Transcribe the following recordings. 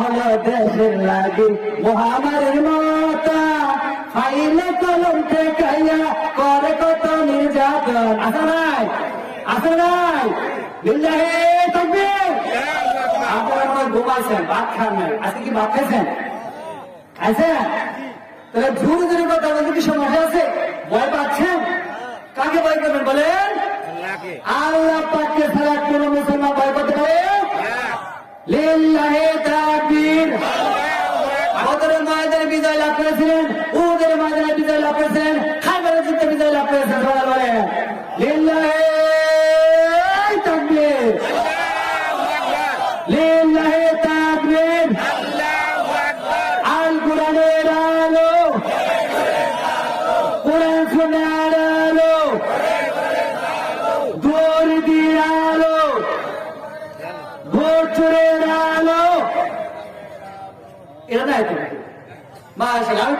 হলো দেশের লাগি মহামারীর মতা ফাইলে কলম ঠেকাইয়া করে কত নির্যাতন। আসা নাই? আসা নাই? বিল্লাহে তাকবীর? আপনারা মনে ঘুমাইছেন ভাত খান নাই। আজকে কি ভাত খাইছেন? খাইছেন? তাহলে জোরে জোরে কথা বলতে কি সমস্যা আছে? ভয় পাচ্ছেন? কাকে ভয় করবেন বলেন? আল্লাহ পাককে ছাড়া কোন মুসলমান ভয় করতে পারে? লিল্লাহে তাকবীর বদরের ময়দানে বিজয় লাভ করেছিলেন উহুদের ময়দানে বিজয় লাভ করেছিলেন খাইবারের যুদ্ধে বিজয় লাভ করেছেন সবাই বলে লিল্লাহে তাকবীর লিল্লাহে তাকবীর আল কোরআনের আলো কোরআন শোনার আলো দৌড় দিয়ে আলো বছরের আলো এটা নাই তো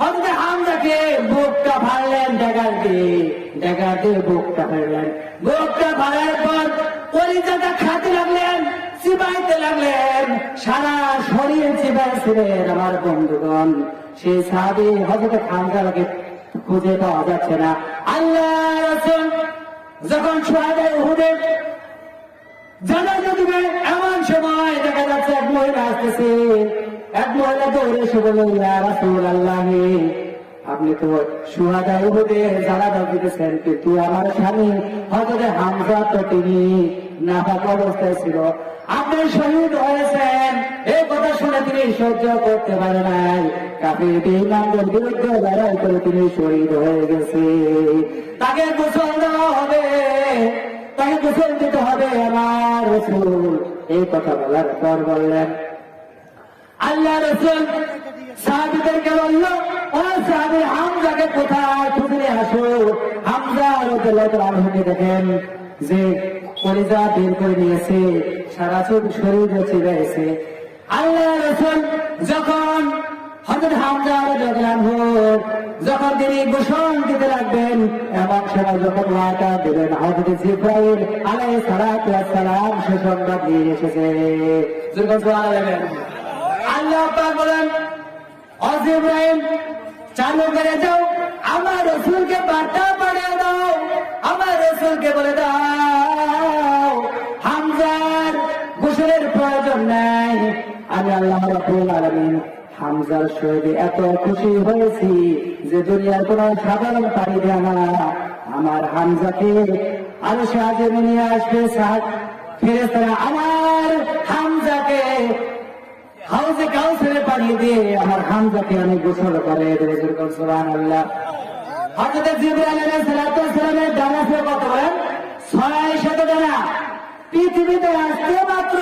হজরত হামজাকে বুকটা ফাড়লেন ডেগার দিয়ে ডেগার দিয়ে বুকটা ফাড়লেন বুকটা ফাড়ার পর পরিচাটা খাতে লাগলেন চিবাইতে লাগলেন সারা শরীর চিবাইছিলেন আমার বন্ধুগণ সেই সাহাবি হজরত হামজাকে খুঁজে পাওয়া যাচ্ছে না আল্লাহ রসুল যখন সোহাদের উহুদে জানাজা দিবে এমন সময় দেখা যাচ্ছে এক মহিলা আসতেছে এক মহিলা দৌড়ে এসে বলল ইয়া রাসূল আল্লাহ আপনি তো সুহাদা উহুদে দিতেছেন, কিন্তু আমার স্বামী হজরত হামজা তো তিনি নাফাক অবস্থায় ছিল। আপনি শহীদ হয়েছেন এই কথা শুনে তিনি সহ্য করতে পারে নাই। বিরুদ্ধে লড়াই করে তিনি শহীদ হয়ে গেছে। তাকে গোসল দেওয়া হবে, তাকে গোসল দিতে হবে আমার রসুল। এই কথা বলার পর বললেন আল্লাহ রসুল সাহাবিদেরকে বলল, ও সাহাবি, হামজাকে কোথায়? খুঁজে আসো। হামজা রোদকে দেখেন যে কলিজা বের করে নিয়েছে, সারা শরীর চিবাইছে আল্লাহ রসুল যখন হজরত হামজা রাদিয়াল্লাহু যখন তিনি ঘোষণ দিতে লাগবেন, এমন সময় যখন ওয়াটা দেবেন হজরত জিব্রাইল ওয়াস সালাম সে সংবাদ নিয়ে এসেছে। আল্লাহ বলেন, ও জিব্রাইল, চালু করে যাও আমার রসুলকে বার্তা পাঠিয়ে দাও, আমার রসুলকে বলে দাও, হামজার গোসলের প্রয়োজন নাই। আমি আল্লাহ রাব্বুল আলামিন হামজার শহীদে এত খুশি হয়েছি যে দুনিয়ার কোন সাধারণ দেয় না। আমার হামজাকে আরও সে আজে নিয়ে আসবে ফেরেস্তারা আমার হাউজে কাউন্সিলে পাঠিয়ে দিয়ে আমার হামজাকে আমি গোসল করে সুবান আল্লাহ হজরত জিবরাইল আলাইহিস সালাতু ওয়াস সালামের ডানা ছিল কত বলেন? ছয় শত ডানা। পৃথিবীতে আসতে মাত্র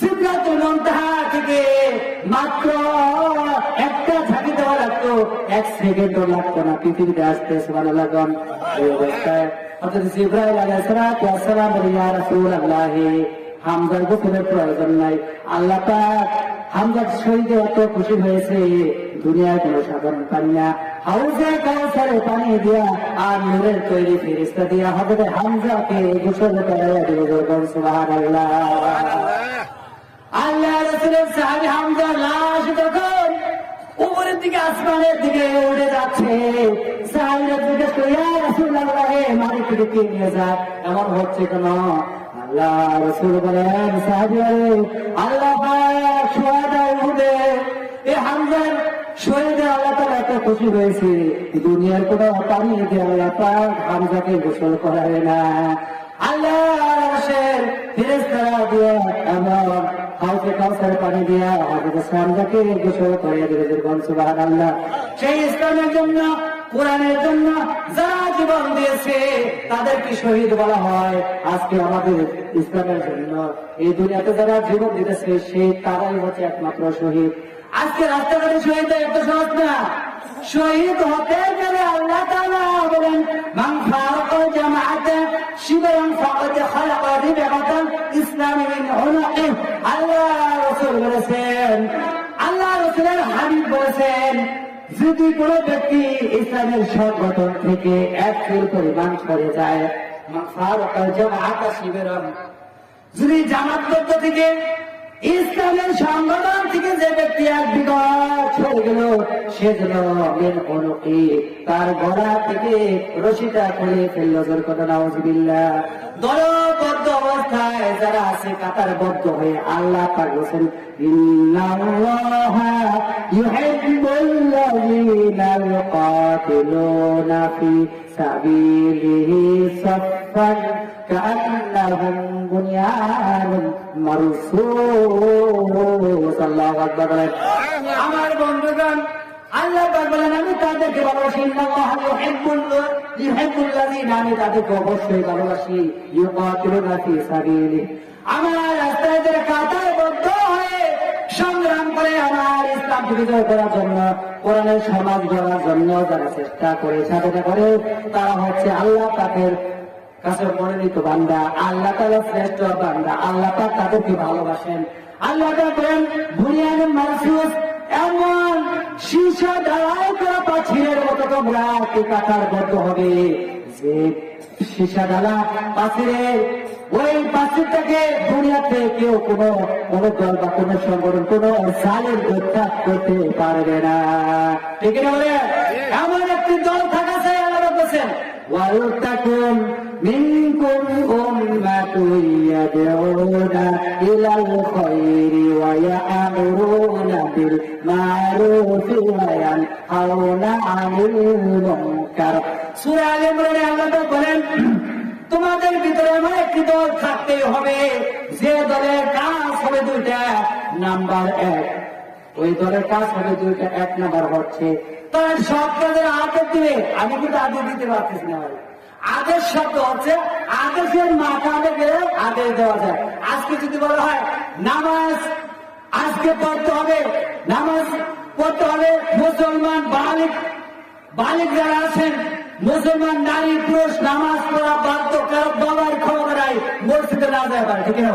সিদ্ধাতুল মুনতাহা থেকে মাত্র একটা ঝাঁকি দেওয়া লাগতো। এক সেকেন্ডও লাগতো না পৃথিবীতে আসতে, সুবহানাল্লাহ এই অবস্থায় হযরত জিবরাইল আলাইহিস সালাতু ওয়াস বলেন, ইয়া রাসূলুল্লাহ হামজার গোপনের প্রয়োজন নাই। আল্লাহ হামজার শরীরে এত খুশি হয়েছে দুনিয়ার কোন সাধারণ পানি না। কাউসারে পানি দিয়া আর নূরের তৈরি দিয়া হবে হামজাকে আল্লাহ উপরের দিকে, আসমানের দিকে উড়ে যাচ্ছে জিজ্ঞেস করে মারে নিয়ে যা এমন হচ্ছে কেন? আল্লাহ রসুল বলেন সাহাবি আল্লাহ পাক সোয়াদা উহুদে, এ হামজার শহীদে আল্লাহ তাআলা এত খুশি হয়েছে। দুনিয়ার কোন পানি দিয়ে আল্লাহ পাক হামজাকে গোসল করায় না। আল্লাহ আরশের ফেরেশতারা দিয়ে এমন হাউসে কাউসার পানি দিয়া হযরত সামজাকে গোসল করে দেবে সুবহানাল্লাহ। সেই ইসলামের জন্য কোরআনের জন্য যারা জীবন দিয়েছে তাদেরকে শহীদ বলা হয়? আজকে আমাদের ইসলামের জন্য এই দুনিয়াতে যারা জীবন দিতেছে সেই তারাই হচ্ছে একমাত্র শহীদ। আজকে রাস্তাঘাটে শহীদ এত সহজ না? শহীদ হতে গেলে আল্লাহ তাআলা বলেন, মান ফারাকা জামাআতে শিবরান ফাকাদ খালাকা রিবাতান ইসলামি মিন আল্লাহ রাসূল বলেছেন, আল্লাহ রাসূলের হাবিব বলেছেন যদি কোন ব্যক্তি ইসলামের সংগঠন থেকে এক ফিল পরিমাণ সরে যায় যদি জামাতবদ্ধ থেকে ইসলামের সংগঠন থেকে যে ব্যক্তি এক বিগত ছেড়ে গেল, সে যেন মেন অনুকি তার গলা থেকে রশিটা খুলে ফেলল, জোর কথা নাউজুবিল্লাহ। দলবদ্ধ অবস্থায় যারা আছে কাতারবদ্ধ হয়ে আল্লাহ পাক বলেন। আমার বন্ধুগণ আল্লাহ বলেন, আমি তাদেরকে ভালোবাসি। আমি তাদেরকে অবশ্যই ভালোবাসি। আমার রাস্তায় যারা কাতার বদ্ধ হয়ে সংগ্রাম করে আমার ইসলাম বিজয় করার জন্য, কোরআনের সমাজ গড়ার জন্য যারা চেষ্টা করে সাধনা করে? তারা হচ্ছে আল্লাহ পাকের কাছে মনোনীত বান্দা। আল্লাহ তালা শ্রেষ্ঠ বান্দা। আল্লাহ তাদেরকে ভালোবাসেন। আল্লাহ বলেন বুনিয়ান মানসুস, এমন শীর্ষা ঢালাই করা পাখিরের মতো তোমরা কে কাতার বদ্ধ হবে যে সীসা ডালা পাখিরের ওই পাখিরটাকে দুনিয়াতে কেউ কোনো কোন দল বা কোন সংগঠন কোন সালের হত্যা করতে পারবে না ঠিক না বলে এমন একটি দল থাকা চাই আল্লাহ বলছেন ولتكن منكم أمة يدعون إلى الخير ويأمرون بالمعروف وينهون عن المنكر سورة آل عمران আল্লাহ বলেন তোমাদের ভিতরে এমন একটি দল থাকতেই হবে যে দলের কাজ হবে দুইটা নাম্বার এক ওই দলের কাজ হবে দুইটা এক নাম্বার হচ্ছে তার সব কাজের আদেশ দিবে আমি কিন্তু আদেশ দিতে পারতেছি না ভাই। আদেশ শব্দ হচ্ছে আদেশের মাথাতে গেলে আদেশ দেওয়া যায় আজকে যদি বলা হয় নামাজ আজকে পড়তে হবে নামাজ পড়তে হবে মুসলমান বালিক বালিক যারা আছেন মুসলমান নারী পুরুষ নামাজ পড়া বাধ্য কারও বাবার ক্ষমতা নাই মসজিদে না যায় পারে ঠিক না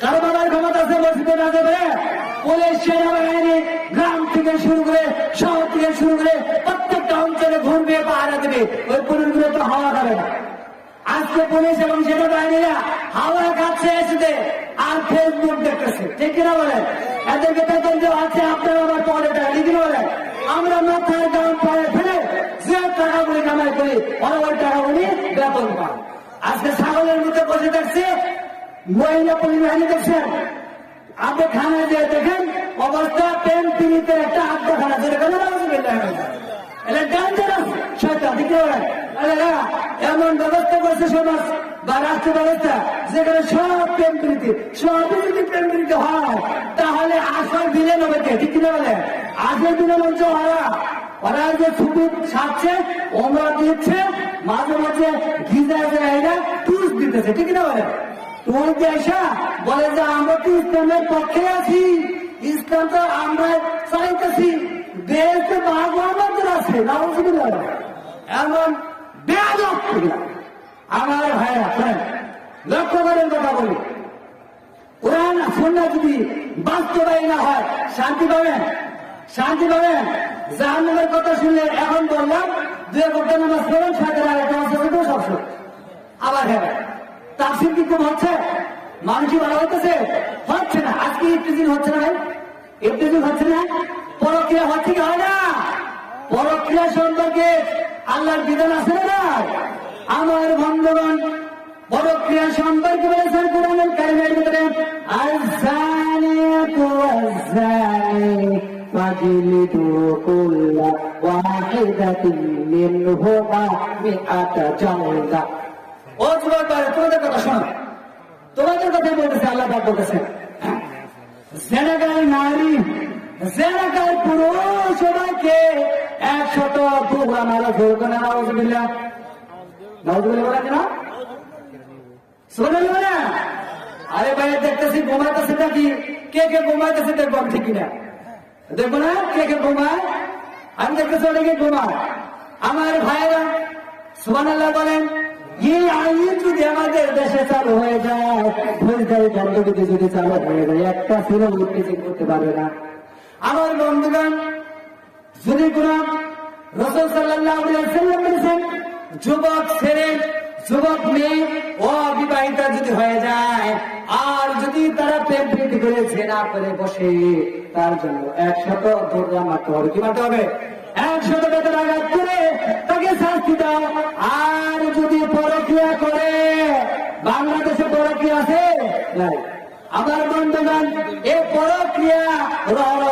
কারও বাবার ক্ষমতা আছে মসজিদে না যাবে পুলিশ সেনাবাহিনী গ্রাম থেকে শুরু করে শহর থেকে শুরু করে প্রত্যেকটা অঞ্চলে ঘুরবে পাহারা দেবে ওই পুলিশগুলো তো হাওয়া খাবে না। আজকে পুলিশ এবং সেনাবাহিনীরা হাওয়া খাচ্ছে এসে আর ফেসবুক দেখতেছে। ঠিক কিনা বলেন? এদেরকে বেতন দেওয়া আছে আপনার আবার পরে টাকা ঠিক কিনা বলেন? আমরা মাথায় দাম পরে ফেলে যে টাকাগুলি কামাই করি, ওরা ওই টাকাগুলি বেতন পায়। আজকে ছাগলের মধ্যে বসে দেখছে, মহিলা পুলিশ বাহিনী দেখছেন। আপনি খানা দিয়ে দেখেন, অবস্থা পেন পিড়িতে একটা আড্ডা খানা যেটা কেন এমন ব্যবস্থা করছে সমাজ বা রাষ্ট্র ব্যবস্থা যেখানে সব প্রেম প্রীতি সবই যদি প্রেম প্রীতি হয়, তাহলে আসল দিলে নেবে কে? ঠিক কিনা বলে? আসল দিলে হচ্ছে ওরা। ওরা যে ছুটি ছাড়ছে, ওমরা দিচ্ছে, মাঝে মাঝে গিজা এরা টুস দিতেছে, ঠিক কিনা বলে? তুই যে এসা বলে যে আমরা তো ইসলামের পক্ষে আছি, ইসলাম তো আমরা চাইতেছি। দেশে ভাগ আমাদের আছে নাউজুবিল্লাহ এমন এগুলা। আমার ভাইরা শোনেন লক্ষ্য করেন কথা বলি। কোরআন সন্ধ্যা যদি বাস্তবায়ী না হয়, শান্তি পাবেন? শান্তি পাবেন? জাহান্নামের কথা শুনলে এখন বললাম দুই একটা নামাজ পড়েন সাথে আরেকটা মাস হবে তো সবসময় আবার হ্যাঁ তার কি খুব হচ্ছে? মানুষই ভালো হতেছে হচ্ছে না। আজকে ইফতিজিন হচ্ছে না ভাই? ইফতিজিন হচ্ছে না? পরক্রিয়া হচ্ছে কি হয় না পরক্রিয়া সম্পর্কে আল্লাহর বিধান আছে না নাই? আমার বন্ধুগণ পরক্রিয়া সম্পর্কে বলেছেন কোরআনের কারিমের ভিতরে আজানিয়াতু আজানি فاجلدوا كل واحدة منهما مئة جلدة ও যুবক ভাই, তোমাদের কথা শোনো তোমাদের কথা বলতেছে আল্লাহ পাক বলতেছে জেনাগার নারী পুরুষ সবাইকে একশত আরে ভাই, দেখতেছি নাকি? কে কে ঘুমাইতেছে আমি ঠিক কিনা? দেখব না? কে কে ঘুমায়? আমি দেখতেছি আমার ভাইরা সুবান আল্লাহ বলেন এই আইন যদি আমাদের দেশে চালু হয়ে যায় দণ্ডবিধি যদি চালু হয়ে যায়, একটা ফিরম উত্তেজিত করতে পারবে না। আমার বন্ধুগণ, যদি কোন রসুল সাল্লাহ বলেছেন, যুবক ছেলে, যুবক মেয়ে অবিবাহিতা যদি হয়ে যায়, আর যদি তারা প্রেম প্রীতি করে ঝেনা করে বসে, তার জন্য একশত দৌড়া মারতে হবে। কি মারতে হবে? একশত বেতন আঘাত করে তাকে শাস্তি দাও। আর যদি পরক্রিয়া করে, বাংলাদেশে পরক্রিয়া আছে? আমার বন্ধুগণ এ পরক্রিয়া রহর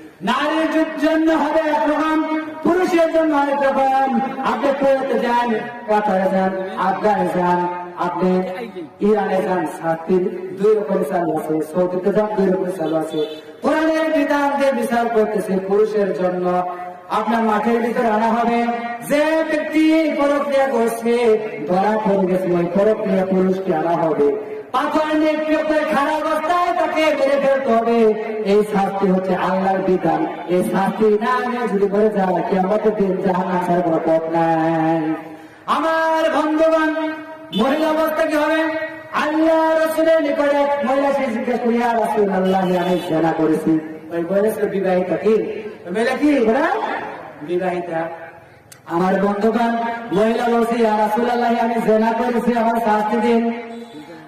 নারীর জন্য হবে একরকম পুরুষের জন্য আপনি যান যান যান, আপনি ইরানে যান শাস্তির দুই চালু আছে, সৌদিতে যান, দুই চালু আছে। কোরআনের বিধান বিচার করতেছে পুরুষের জন্য। আপনার মাঠের ভিতরে আনা হবে। যে ব্যক্তি পরক্রিয়া করছে, ধরা পড়ে গেছে, ওই পরক্রিয়া পুরুষকে আনা হবে। পাথর নিয়ে খারাপ অবস্থায় তাকে মেরে ফেলতে হবে। এই শাস্তি হচ্ছে আল্লাহর বিধান। এই শাস্তি না নিয়ে যদি করে যাওয়া কি আমাদের দিন জাহান আসার কোনো পথ নাই। আমার বন্ধুগণ, মহিলা অবস্থা কি হবে? আল্লাহ রসুলের নিকটে এক মহিলা সে জিজ্ঞেস করিয়া রসুল আল্লাহ আমি জেনা করেছি। ওই বলেছিল বিবাহিতা কি? মহিলা কি? বিবাহিতা। আমার বন্ধুগণ, মহিলা বলছি আর রাসুল আল্লাহ আমি জেনা করেছি, আমার শাস্তি দিন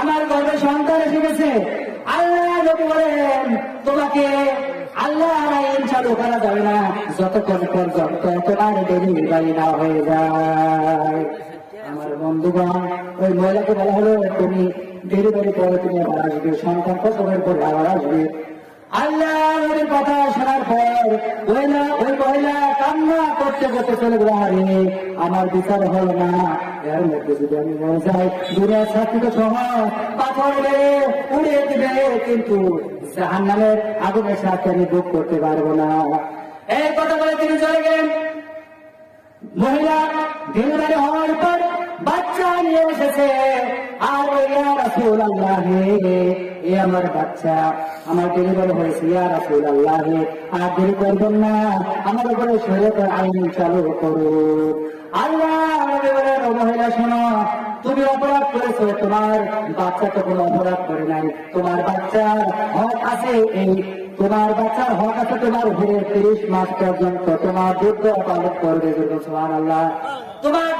আমার গর্ভে সন্তান এসে গেছে আল্লাহ বলেন, তোমাকে আল্লাহ চালু করা যাবে না। যতক্ষণ পর্যন্ত তোমার ডেলিভারি না হয়ে যায়। আমার বন্ধুগণ, ওই মহিলাকে বলা হলো, তুমি ডেলিভারি পরে তুমি আবার আসবে। সন্তান প্রসবের পরে আবার আসবে? আল্লাহর কথা শোনার পর, ওই মহিলা কান্না করতে করতে চলে গেল, আরে আমার বিচার হল না। এর মধ্যে যদি আমি মরে যাই দুনিয়ার সাক্ষিত তো উড়িয়ে দিবে, কিন্তু জাহান আগুনের সাথে আমি ভোগ করতে পারব না। এই কথা বলে তিনি চলে গেলেন। মহিলা ডেলিভারি হওয়ার পর বাচ্চা নিয়ে এসেছে। আর ইয়া রাসূল আল্লাহ এ আমার বাচ্চা, আমার ডেলিভারি হয়েছে ইয়া রাসূল আল্লাহ আর দেরি করবেন না, আমার উপরে শরীয়তের আইন চালু করুন। আল্লাহ মহিলা, শোনো, তুমি অপরাধ করেছ, তোমার বাচ্চা তো কোনো অপরাধ করে নাই। তোমার বাচ্চার হক আছে এই, তোমার বাচ্চার হক আছে তোমার উপরে তিরিশ মাস পর্যন্ত তোমার দুধ পালন করবে আল্লাহ তোমার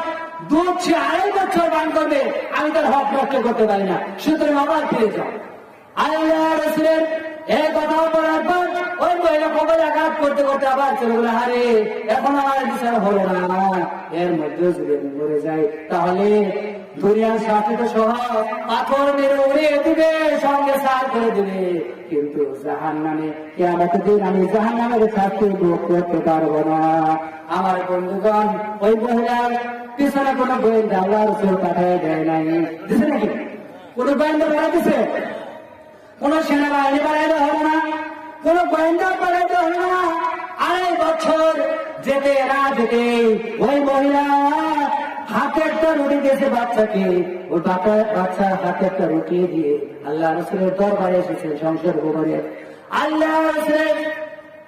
তাহলে দুনিয়ার শাস্তি তো সহ পাথর মেরে উড়িয়ে দিবে, সঙ্গে সার করে দিবে। কিন্তু জাহান নামে কেমন দিন আমি জাহান নামের ভোগ করতে পারব না। আমার বন্ধুগণ, ওই মহিলার পিছনে কোনো গোয়েন্দা? আল্লাহ রসুল পাঠায় দেয় নাই। দিছে নাকি? কোন গোয়েন্দা পাঠা দিছে? কোন সেনাবাহিনী বাড়াইতে হবে না। কোন গোয়েন্দা বাড়াইতে হবে না। আড়াই বছর যেতে না যেতে ওই মহিলা হাতে একটা রুটি দিয়েছে বাচ্চাকে। ওই বাচ্চা বাচ্চা হাতে একটা রুটি দিয়ে আল্লাহ রসুলের দরবারে এসেছে সংসদ ভবনে আল্লাহ রসুলের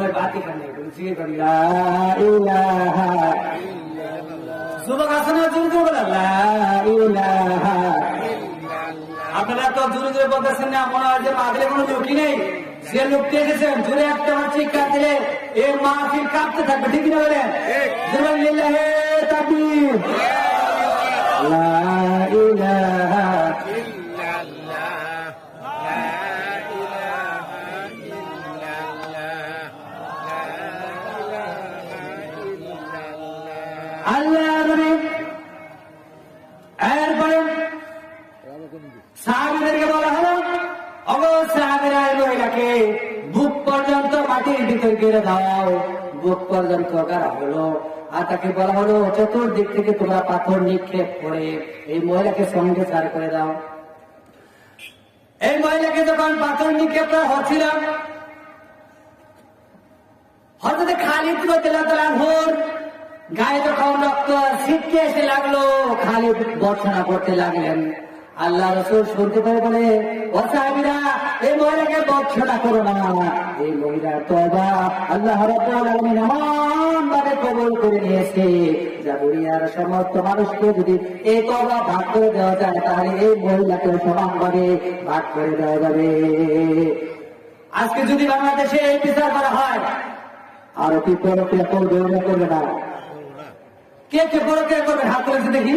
মনের বাতি কানে জিকির করি আপনারা তো জোরে জোরে বলতেছেন না মনে হয় যে কোনো ঝুঁকি নেই। লোকটি এসেছেন জোরে একটা এর থাকবে ঠিক না যে পর্যন্ত গাড়া হলো। আর তাকে বলা হলো, চতুর্দিক থেকে তোমরা পাথর নিক্ষেপ করে এই মহিলাকে সঙ্গে চার করে দাও। এই মহিলাকে যখন পাথর নিক্ষেপ করা হচ্ছিল হঠাৎ খালিদ ভোর গায়ে যখন রক্ত ছিটকে এসে লাগল, খালিদ বর্ষণা করতে লাগলেন। আল্লাহ রসুল পেরে বলে, ও এই মহিলাকে করো না। এই মহিলা তবা আল্লাহ রব্বুল আলামিন ভাবে কবুল করে নিয়েছে যা দুনিয়ার সমস্ত মানুষকে যদি এই তবা ভাগ করে দেওয়া যায়, তাহলে এই মহিলাকে সমানভাবে ভাগ করে দেওয়া যাবে। আজকে যদি বাংলাদেশে এই বিচার করা হয়, আর কি কে করবে না করবে না? কে কে কে করবে? হাত তুলেছে দেখি।